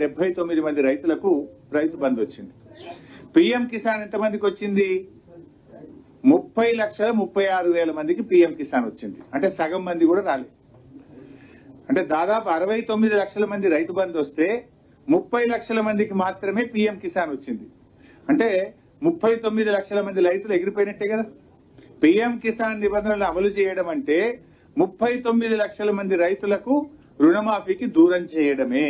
డెబ్బై తొమ్మిది మంది రైతులకు రైతు బంధు వచ్చింది. పిఎం కిసాన్ ఎంతమందికి వచ్చింది? ముప్పై లక్షల ముప్పై ఆరు వేల మందికి పిఎం కిసాన్ వచ్చింది. అంటే సగం మంది కూడా రాలేదు. అంటే దాదాపు అరవై తొమ్మిది లక్షల మంది రైతు బంధు వస్తే ముప్పై లక్షల మందికి మాత్రమే పిఎం కిసాన్ వచ్చింది. అంటే ముప్పై తొమ్మిది లక్షల మంది రైతులు ఎగిరిపోయినట్టే కదా. పిఎం కిసాన్ నిబంధనలు అమలు చేయడం అంటే ముప్పై తొమ్మిది లక్షల మంది రైతులకు రుణమాఫీకి దూరం చేయడమే.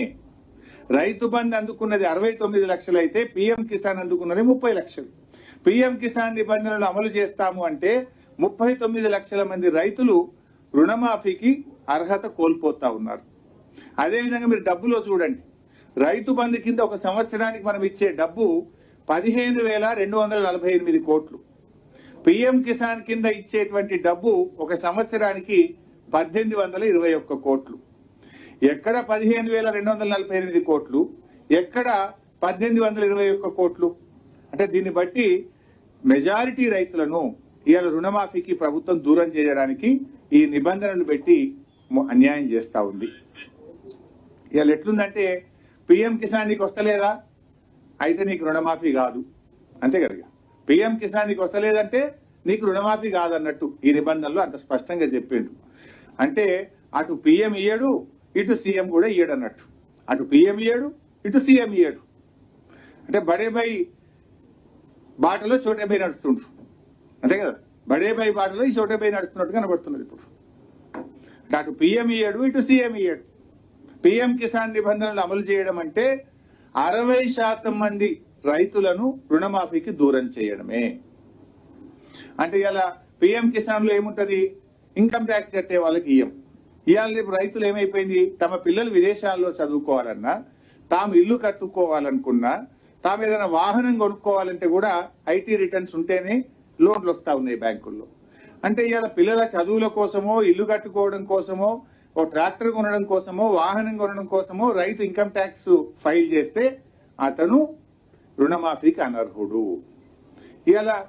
రైతు బంధు అందుకున్నది అరవై తొమ్మిది లక్షలు అయితే పిఎం కిసాన్ అందుకున్నది ముప్పై లక్షలు. పిఎం కిసాన్ నిబంధనలు అమలు చేస్తాము అంటే ముప్పై తొమ్మిది లక్షల మంది రైతులు రుణమాఫీకి అర్హత కోల్పోతా ఉన్నారు. అదేవిధంగా మీరు డబ్బులో చూడండి. రైతు బంధు కింద ఒక సంవత్సరానికి మనం ఇచ్చే డబ్బు పదిహేను వేల రెండు వందల నలభై ఎనిమిది కోట్లు. పిఎం కిసాన్ కింద ఇచ్చేటువంటి డబ్బు ఒక సంవత్సరానికి పద్దెనిమిది వందల ఇరవై ఒక్క కోట్లు. ఎక్కడ పదిహేను వేల రెండు వందల నలభై ఎనిమిది కోట్లు ఎక్కడ పద్దెనిమిది వందల ఇరవై ఒక్క కోట్లు? అంటే దీన్ని బట్టి మెజారిటీ రైతులను ఇవాళ రుణమాఫీకి ప్రభుత్వం దూరం చేయడానికి ఈ నిబంధనలు పెట్టి అన్యాయం చేస్తా ఉంది. ఇవాళ ఎట్లుందంటే పిఎం కిసాన్ నీకు వస్తలేదా? అయితే నీకు రుణమాఫీ కాదు. అంతే కదా పిఎం కిసాన్ నీకు వస్తలేదంటే నీకు రుణమాఫీ కాదన్నట్టు ఈ నిబంధనలు అంత స్పష్టంగా చెప్పిండు అంటే అటు పిఎం ఇయ్యడు ఇటు సీఎం కూడా ఇయ్యడు అన్నట్టు అటు పిఎం ఇయ్యడు ఇటు సీఎం ఇయ్యడు. అంటే బడేబాయి బాటలో చోటే బై నడుస్తుండ్రు. అంతే కదా? బడేబాయి బాటలో ఈ చోటే నడుస్తున్నట్టు కనబడుతున్నది ఇప్పుడు. అంటే అటు పిఎం ఇయ్యడు ఇటు సీఎం ఇయ్యడు. పిఎం కిసాన్ నిబంధనలు అమలు చేయడం అంటే అరవై శాతం మంది రైతులను రుణమాఫీకి దూరం చేయడమే. అంటే ఇలా పిఎం కిసాన్లో ఏముంటది? ఇన్కమ్ ట్యాక్స్ కట్టే వాళ్ళకి ఇయ్యం. ఇవాళ రేపు రైతులు ఏమైపోయింది? తమ పిల్లలు విదేశాల్లో చదువుకోవాలన్నా తాము ఇల్లు కట్టుకోవాలనుకున్నా తాము ఏదైనా వాహనం కొనుక్కోవాలంటే కూడా ఐటీ రిటర్న్స్ ఉంటేనే లోన్లు వస్తా ఉన్నాయి బ్యాంకుల్లో. అంటే ఇవాళ పిల్లల చదువుల కోసమో ఇల్లు కట్టుకోవడం కోసమో ఓ ట్రాక్టర్ కొనడం కోసమో వాహనం కొనడం కోసమో రైతు ఇన్కమ్ ట్యాక్స్ ఫైల్ చేస్తే అతను రుణమాఫీకి అనర్హుడు. ఇవాళ